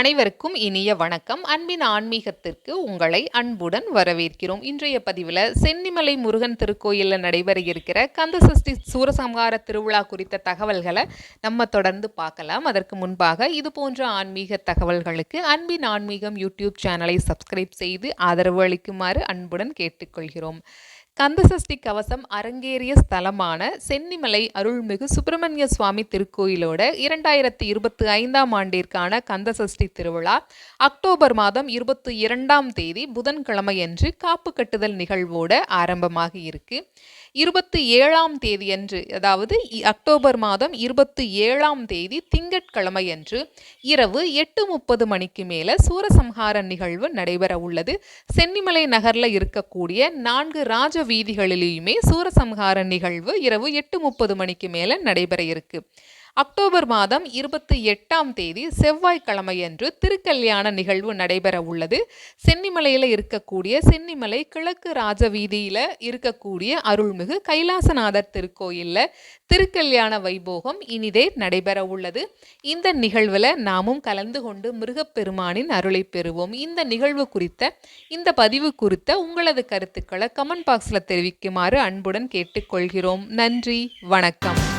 அனைவருக்கும் இனிய வணக்கம். அன்பின் ஆன்மீகத்திற்கு உங்களை அன்புடன் வரவேற்கிறோம். இன்றைய பதிவில் சென்னிமலை முருகன் திருக்கோயிலில் நடைபெற இருக்கிற கந்தசஷ்டி சூரசம்ஹார திருவிழா குறித்த தகவல்களை நம்ம தொடர்ந்து பார்க்கலாம். அதற்கு முன்பாக இது போன்ற ஆன்மீக தகவல்களுக்கு அன்பின் ஆன்மீகம் யூடியூப் சேனலை சப்ஸ்கிரைப் செய்து ஆதரவு அளிக்குமாறு அன்புடன் கேட்டுக்கொள்கிறோம். கந்தசஷ்டி கவசம் அரங்கேறிய ஸ்தலமான சென்னிமலை அருள்மிகு சுப்பிரமணிய சுவாமி திருக்கோயிலோட இரண்டாயிரத்தி இருபத்தி ஐந்தாம் ஆண்டிற்கான கந்தசஷ்டி திருவிழா அக்டோபர் மாதம் இருபத்தி இரண்டாம் தேதி புதன்கிழமையன்று காப்பு கட்டுதல் நிகழ்வோட ஆரம்பமாகி இருக்கு. இருபத்தி ஏழாம் தேதியன்று அதாவது அக்டோபர் மாதம் இருபத்தி ஏழாம் தேதி திங்கட்கிழமையன்று இரவு எட்டு முப்பது மணிக்கு மேலே சூரசம்ஹார நிகழ்வு நடைபெற உள்ளது. சென்னிமலை நகரில் இருக்கக்கூடிய நான்கு ராஜ வீதிகளிலேயுமே சூரசம்ஹார நிகழ்வு இரவு எட்டு முப்பது மணிக்கு மேலே நடைபெற இருக்கு. அக்டோபர் மாதம் இருபத்தி எட்டாம் தேதி செவ்வாய்க்கிழமையன்று திருக்கல்யாண நிகழ்வு நடைபெற உள்ளது. சென்னிமலையில் இருக்கக்கூடிய சென்னிமலை கிழக்கு ராஜவீதியில் இருக்கக்கூடிய அருள்மிகு கைலாசநாதர் திருக்கோயிலில் திருக்கல்யாண வைபோகம் இனிதே நடைபெற உள்ளது. இந்த நிகழ்வில் நாமும் கலந்து கொண்டு மிருகப்பெருமானின் அருளை பெறுவோம். இந்த நிகழ்வு குறித்த இந்த பதிவு குறித்த உங்களது கருத்துக்களை கமெண்ட் பாக்ஸில் தெரிவிக்குமாறு அன்புடன் கேட்டுக்கொள்கிறோம். நன்றி வணக்கம்.